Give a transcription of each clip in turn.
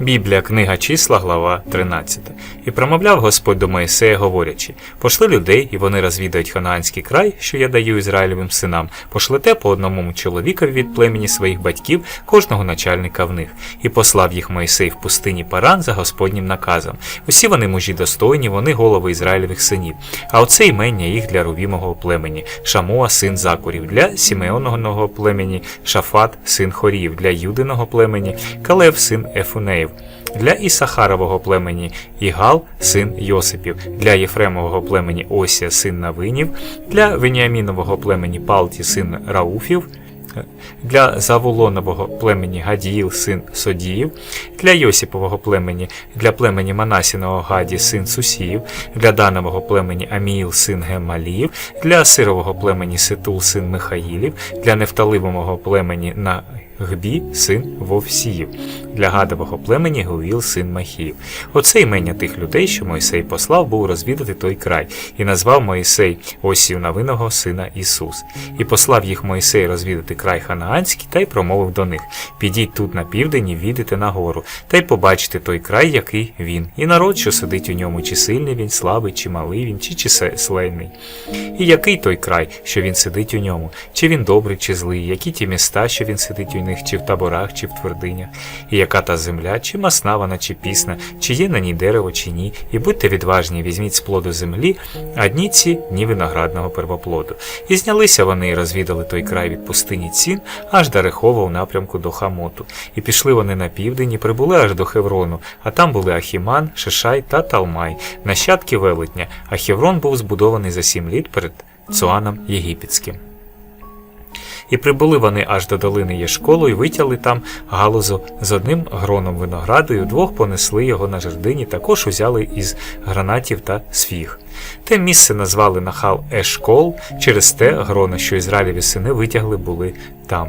Біблія, книга числа, глава 13. І промовляв Господь до Моїсея, говорячи: Пошли людей, і вони розвідають ханаанський край, що я даю Ізраїлевим синам, пошлете по одному чоловікові від племені своїх батьків, кожного начальника в них. І послав їх Моїсей в пустині Паран за Господнім наказом. Усі вони мужі достойні, вони голови Ізраїлевих синів. А оце імення їх для Рувімого племені, Шамуа, син Закурів, для Сімеоного племені, Шафат, син Хорів, для Юдиного племені, Калев, син Ефунеїв, для Ісахарового племені Ігал, син Йосипів, для Єфремового племені Осія, син Навинів, для Веніамінового племені Палті, син Рауфів, для Заволонового племені Гадіїл, син Содіїв, для Йосіпового племені, для племені Манасіного Гаді, син Сусіїв, для Данового племені Аміїл, син Гемаліїв, для Сирового племені Ситул, син Михаїлів, для Нефталивого племені на Гбі, син Вовсіїв, для Гадового племені Гуїл, син Махіїв. Оце імення тих людей, що Мойсей послав, був розвідати той край, і назвав Мойсей Осію Навиного сина Ісус. І послав їх Мойсей розвідати край Ханаанський, та й промовив до них: Підіть тут на південь і відете на гору, та й побачите той край, який він, і народ, що сидить у ньому, чи сильний він, слабий, чи малий він, чи численний. І який той край, що він сидить у ньому, чи він добрий, чи злий, які ті міста, що він сидить у них, чи в таборах, чи в твердинях, і яка та земля, чи масна вона, чи пісна, чи є на ній дерево, чи ні, і будьте відважні, візьміть з плоду землі, а дні ці ні виноградного первоплоду. І знялися вони і розвідали той край від пустині цін аж до Рехова у напрямку до Хамоту. І пішли вони на південь і прибули аж до Хеврону, а там були Ахіман, Шишай та Талмай, нащадки велетня, а Хеврон був збудований за сім літ перед Цуаном Єгипетським. І прибули вони аж до долини Єшколу і витягли там галузу з одним гроном винограду, і вдвох понесли його на жердині, також узяли із гранатів та сфіг. Те місце назвали нахал Ешкол через те грона, що Ізраїлеві сини витягли були там.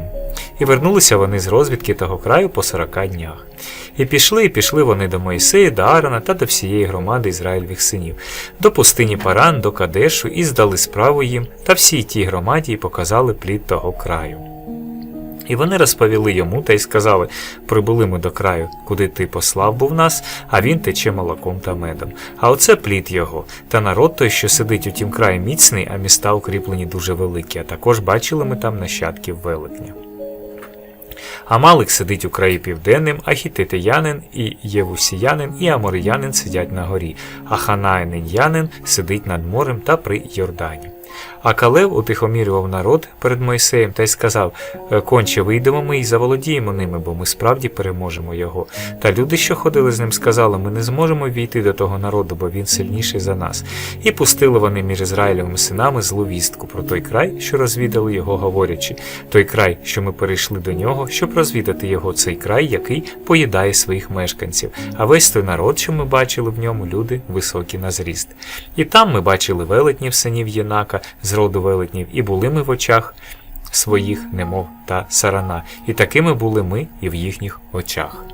І вернулися вони з розвідки того краю по сорока днях. І пішли, і пішли вони до Моїсея, до Аарона та до всієї громади Ізраїльових синів, до пустині Паран, до Кадешу, і здали справу їм та всій тій громаді і показали плід того краю. І вони розповіли йому та й сказали: прибули ми до краю, куди ти послав був нас, а він тече молоком та медом. А оце плід його, та народ той, що сидить у тім краї міцний, а міста укріплені дуже великі, а також бачили ми там нащадків велетня. Амалик сидить у краї південним, а хітитиянин і євусіянин, і амориянин сидять на горі, а ханаїнянин сидить над морем та при Йордані. А Калев утихомірював народ перед Мойсеєм та й сказав: «Е, Конче вийдемо ми і заволодіємо ними, бо ми справді переможемо його. Та люди, що ходили з ним, сказали: ми не зможемо війти до того народу, бо він сильніший за нас. І пустили вони між Ізраїлевими синами злу вістку про той край, що розвідали його, говорячи, той край, що ми перейшли до нього, щоб розвідати його, цей край, який поїдає своїх мешканців. А весь той народ, що ми бачили в ньому, люди високі на зріст. І там ми бачили велетнів синів Єнака з роду велетнів, і були ми в очах своїх, немов та сарана, і такими були ми і в їхніх очах.